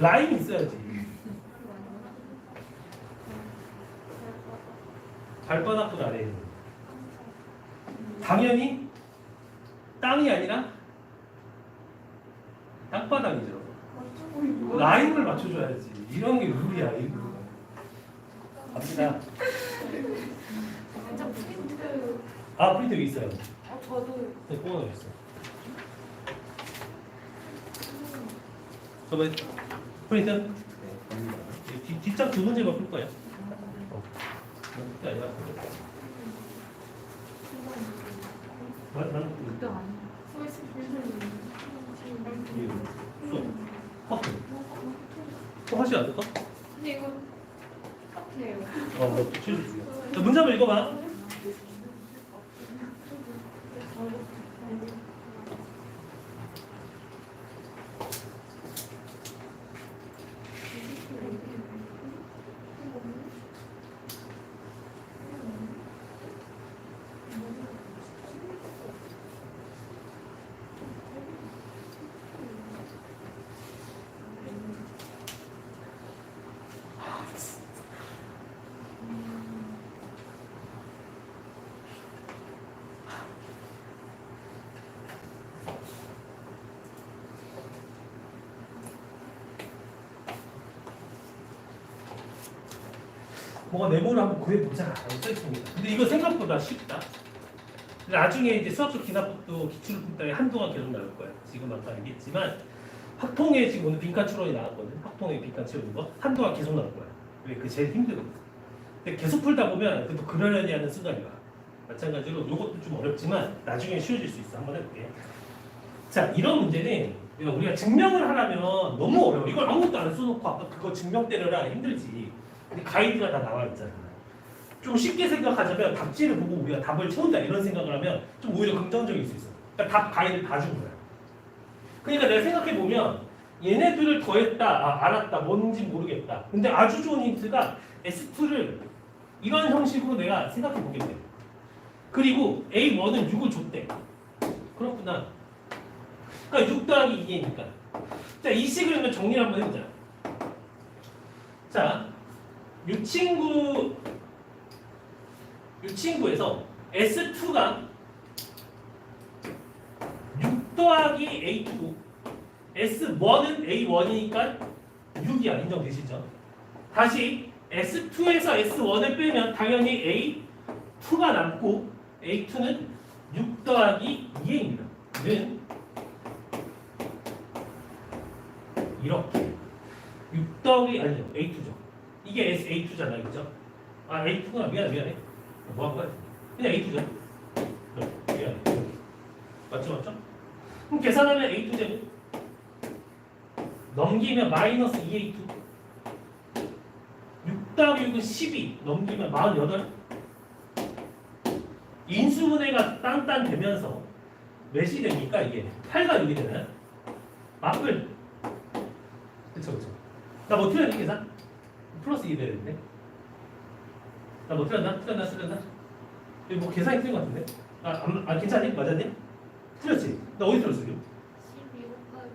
라인이 있어야지. 발바닥보다 아래에. 당연히 땅이 아니라 땅바닥이죠. 라인을 맞춰줘야지. 이런 게 룰이야, 이거. 갑시다. 진짜 프린트. 아, 프린트 여기 있어요. 어, 저도 네, 뽑아 여기 있어. 저번에 프린트? 네, 뒤, 뒷장 두 문제만 풀 거예요. 어. 그게 아니라. 말, 말, 그때 아니야. 소이스 프린트. 수, 커플. 또 하지 않을까? 근데 이거 똑같아요. 어, 뭐, 자, 문제 한번 읽어봐. 뭐가 네모를 한번 구해보자. 라고 써있습니다. 근데 이거 생각보다 쉽다. 나중에 이제 수학적 기납법도 기출을 풀때 한동안 계속 나올 거야. 지금 아까 얘기했지만 학통에 지금 오늘 빈칸 추론이 나왔거든. 학통에 빈칸 채우는 거 한동안 계속 나올 거야. 왜? 그 제일 힘들거든. 근데 계속 풀다 보면 그래도 그러려니 하는 순간이 와. 마찬가지로 이것도 좀 어렵지만 나중에 쉬워질 수 있어. 한번 해볼게. 자, 이런 문제는 우리가 증명을 하려면 너무 어려워. 이걸 아무것도 안 써놓고 아까 그거 증명 때려라 힘들지. 가이드가 다 나와 있잖아. 좀 쉽게 생각하자면 답지를 보고 우리가 답을 채운다 이런 생각을 하면 좀 오히려 긍정적일 수 있어. 그러니까 답 가이드 다준 거야. 그러니까 내가 생각해 보면 얘네들을 더했다, 아, 알았다, 뭔지 모르겠다. 근데 아주 좋은 힌트가 S2를 이런 형식으로 내가 생각해 보겠대. 그리고 A1은 6을 줬대. 그렇구나. 그러니까 6 더하기 2니까. 자, 이 식을 정리를 한번 해보자. 자, 이 친구 이 친구에서 S2가 6 더하기 A2고 S1은 A1이니까 6이야 인정되시죠? 다시 S2에서 S1을 빼면 당연히 A2가 남고 A2는 6 더하기 2입니다. 는 이렇게 6 더하기 아니죠 A2죠. 이게 S A2잖아요, 그죠? 아 A2구나 미안해 미안해. 뭐 한 거야? 그냥 A2죠. 미안해. 맞죠 맞죠? 그럼 계산하면 A2 제곱 넘기면 마이너스 2A2 6 더하기 6은 12 넘기면 48 인수분해가 딴딴 되면서 몇이 됩니까 이게 8과 6이 되나요? 맞불 그쵸 그쵸 나뭐 틀렸니 계산? 플러스 2 되는데 나 뭐 틀렸나? 틀렸나? 틀렸나? 이거 뭐 계산이 틀린 것 같은데? 아, 안- 아 괜찮니? 맞았니? 틀렸지? 나 어디 틀렸어 지금? 12 곱하기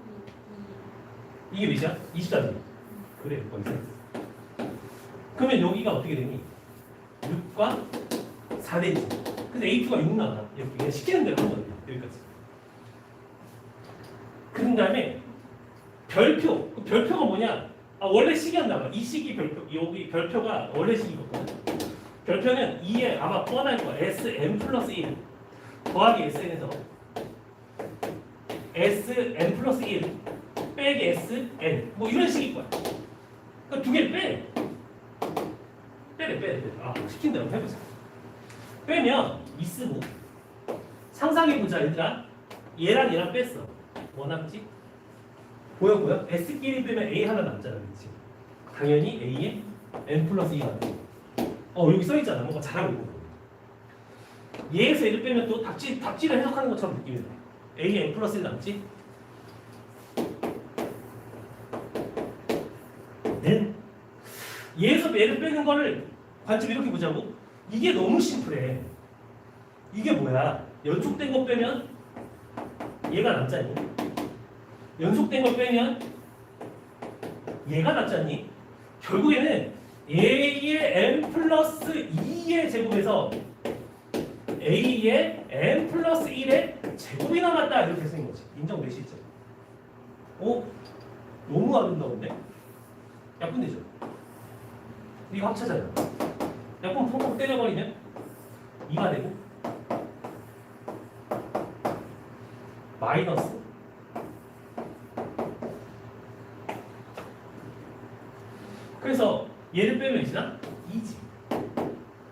이게 몇이야? 24지? 그래 거기서 그러면 여기가 어떻게 되니? 6과 4 되지 근데 A2가 6 나와 이렇게 그냥 시키는 대로 하는 거예요 여기까지 그 다음에 별표 그 별표가 뭐냐 아 원래 식이었나 봐 이 식이 별표 여기 별표가 원래 식이거든 별표는 2에 아마 뻔할 거야 Sn 플러스 1 더하기 Sn에서. Sn 플러스 1 빼기 Sn 뭐 이런 식일 거야. 그러니까 두 개를 빼. 빼래 빼래 빼래. 아 시킨 대로 해보자 빼면 있으고 상상해보자 얘들아 얘랑 얘랑 뺐어. 뭐 남지? 보여? S끼리 빼면 A 하나 남잖아 그렇지? 당연히 A에 N 플러스 2가 남지 어 여기 써있잖아 뭔가 잘하고 있고 얘에서 얘를 빼면 또 답지, 답지를 해석하는 것처럼 느낌이 나 A에 N 플러스 1 남지? 네? 얘에서 얘를 빼는 거를 관점 이렇게 보자고 이게 너무 심플해 이게 뭐야 연속된 거 빼면 얘가 남자니 연속된 걸 빼면 얘가 낫지 않니? 결국에는 a의 n 플러스 2의 제곱에서 a의 n 플러스 1의 제곱이 남았다 이렇게 쓰는 거지 인정되시죠? 어? 너무 아름다운데? 약분되죠? 이거 합차잖아요 약분 펑펑 때려버리면 2가 되고 마이너스 그래서 얘를 빼면 이지나 2지.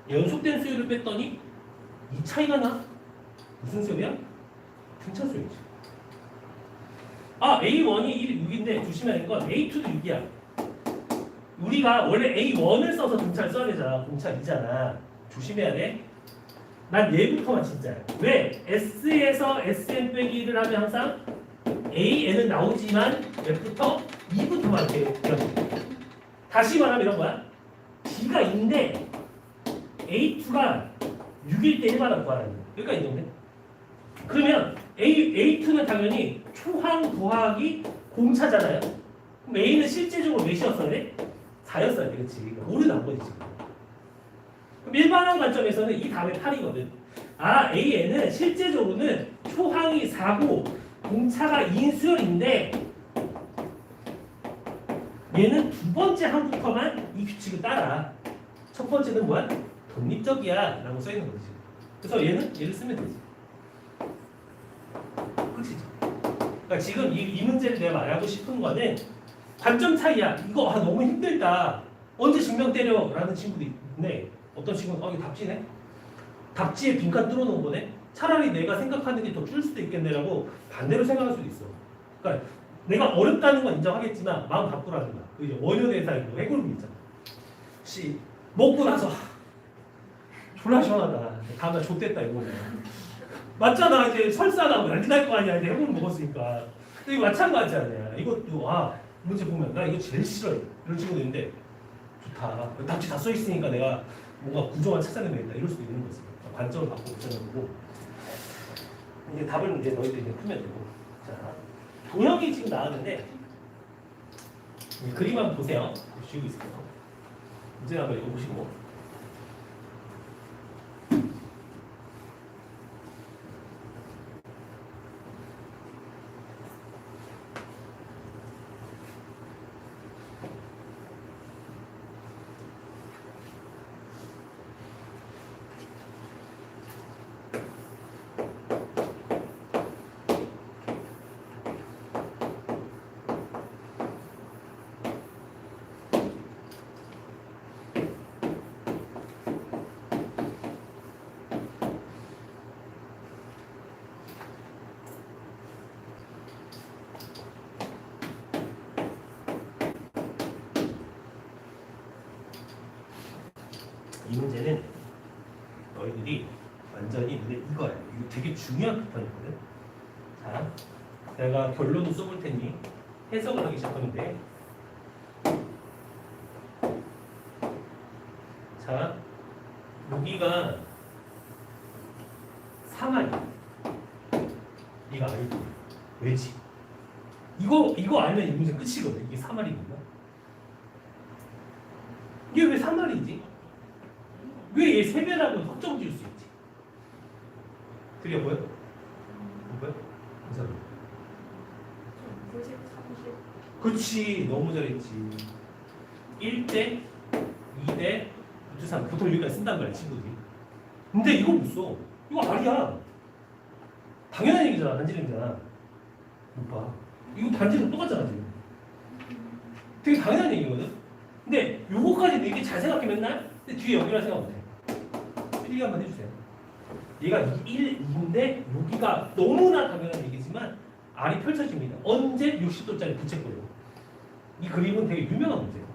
연속된 수율을 뺐더니 이 차이가 나? 무슨 수열이야? 등차 수열이지. 아 A1이 1, 6인데 조심해야 할건 A2도 6이야. 우리가 원래 A1을 써서 등차를 써야 되잖아. 공차 2잖아. 조심해야 돼 난 얘부터만 진짜야. 왜? S에서 Sn 빼기 1을 하면 항상 AN은 나오지만 F부터 2부터만 이렇게 다시 말하면 이런 거야. B가 2인데 A2가 6일 때 1만원 구하라는 거야. 여기까지 인정돼? 그러면 A, A2는 당연히 초항, 부하기 공차잖아요. 그럼 A는 실제적으로 몇이었어야 돼? 4였어야 돼. 그러니까 5는 안 보이지. 그럼 일반항 관점에서는 이 다음에 8이거든. 아, AN은 실제적으로는 초항이 4고 공차가 2인 수열인데 얘는 두 번째 항부터만 이 규칙을 따라. 첫 번째는 뭐야? 독립적이야 라고 써있는 거지. 그래서 얘는 얘를 쓰면 되지. 끝이죠. 그러니까 지금 이, 이 문제를 내가 말하고 싶은 거는 관점 차이야. 이거 아, 너무 힘들다. 언제 증명 때려? 라는 친구도 있는데 어떤 친구는 어, 이거 답지네? 답지에 빈칸 뚫어놓은 거네? 차라리 내가 생각하는 게 더 줄 수도 있겠네라고 반대로 생각할 수도 있어. 그러니까 내가 어렵다는 건 인정하겠지만 마음 바꾸라는 거야. 그 이제 원효대사의 그 해골물 있잖아. 씨 먹고 나서 하, 졸라 시원하다. 다음날 좆됐다 이거. 맞잖아 이제 설사나 난리 날 거 아니야 이제 해골 먹었으니까. 근데 이거 마찬가지 아니야. 이것도 아 문제 보면 나 이거 제일 싫어해. 이런 친구도 있는데 좋다. 답지 다 써 있으니까 내가 뭔가 구조만 찾아내면 되겠다 이럴 수도 있는 거지. 관점을 바꾸고 보자는 거고. 이제 답을 이제 너희들이 풀면 되고. 자. 도형이 지금 나왔는데 이 그림 한번 보세요. 보시고 있을게요. 문제 한번 읽어보시고. 이 문제는 너희들이 완전히 눈에 이거야. 이거 되게 중요한 패턴이거든. 자, 내가 결론을 써볼 테니 해석을 하기 시작하는데. 자, 여기가 3알이야. 이거 알고 왜지? 이거 이거 알면 이 문제 끝이거든. 이게 3알이구나. 이게 왜 3알이지? 왜 얘 세배라고 확정 지을 수 있 지? 들려 보여? 안 보여? 괜찮아. 90, 30. 그렇지 너무 잘했지 1대 2대 3 보통 여기까지 쓴단 말이야 친구들이 근데 이거 못 써. 이거 아니야 당연한 얘기잖아 반지름이잖아 오빠 이거 반지름 똑같잖아 지금 되게 당연한 얘기거든 근데 요거까지 되게 잘 생각해 맨날 근데 뒤에 여기라 생각 못해 필기 한번 해주세요 얘가 1, 2인데 여기가 너무나 당연한 얘기지만 알이 펼쳐집니다. 언제 60도짜리 부채꼴로. 이 그림은 되게 유명한 문제예요.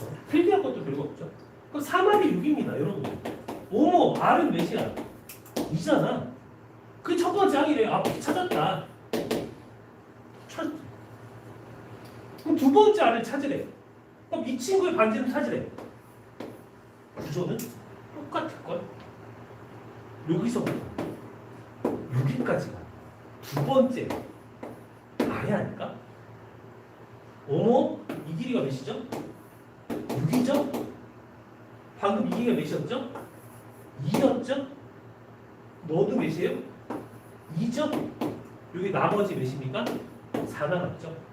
어? 필기할 것도 별거 없죠. 그럼 3알이 6입니다, 여러분. 오모, R은 몇이야? 2잖아. 그 첫 번째 항이래. 아, 찾았다. 찾... 그럼 두 번째 R을 찾으래. 그럼 이 친구의 반지름 찾으래. 구조는 똑같을걸? 여기서부터 여기까지가 두 번째 아예 아닐까? 어머 이 길이가 몇이죠? 6이죠? 방금 이 길이가 몇이었죠? 2였죠? 너도 몇이에요? 2죠? 여기 나머지 몇입니까? 4 남았죠?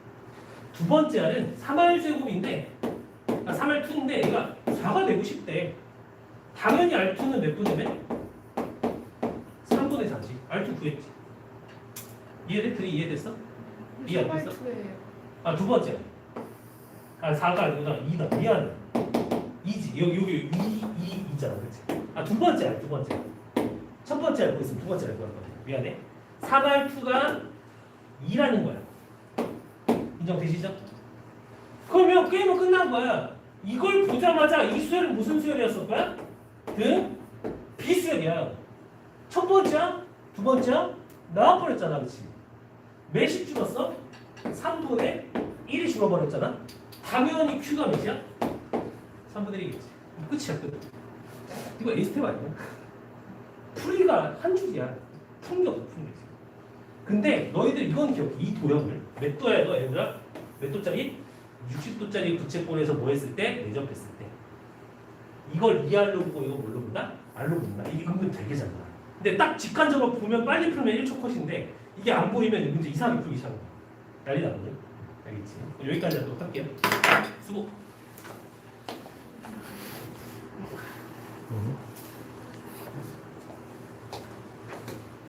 두 번째 알은 3할 제곱인데 아, 3할 2인데 얘가 4가 되고 싶대. 당연히 R2는 몇 분이면? 3분의 4지. R2 구했지. 이해돼? 둘이 이해됐어? 이해 안 됐어? 아 두 번째. 아 4가 아니구나 2다 미안해. 2지. 여기 여기 2, 2 있잖아. 그치? 아 두 번째 알 두 번째 첫 번째 알고 있으면 두 번째 알고 할 거야 미안해. 3할 2가 2라는 거야 인정되시죠? 그러면 게임은 끝난 거야 이걸 보자마자 이 수열은 무슨 수열이었을 거야? 등 비수열이야 첫 번째야? 두 번째야? 나와버렸잖아 그치? 몇이 줄었어? 3분의 1이 줄어버렸잖아. 당연히 Q가 몇이야? 3분의 1이겠지. 끝이야 끝. 이거 에이스텝 아니야? 풀이가 한 줄이야. 푼 게. 근데 너희들 이건 기억해. 이 도형을 몇 도야 너 얘들아? 몇 도짜리? 60도짜리 부채꼴에서 뭐 했을 때? 내접했을 때. 이걸 2R로 보고 이거 뭘로 본다? R로 본다. 이게 은근 되게 잘 나와. 근데 딱 직관적으로 보면 빨리 풀면 1초 컷인데 이게 안 보이면 문제 이상하게 풀기 시작한 거야. 난리 나거든. 알겠지? 여기까지 하도록 할게요. 수고. 음.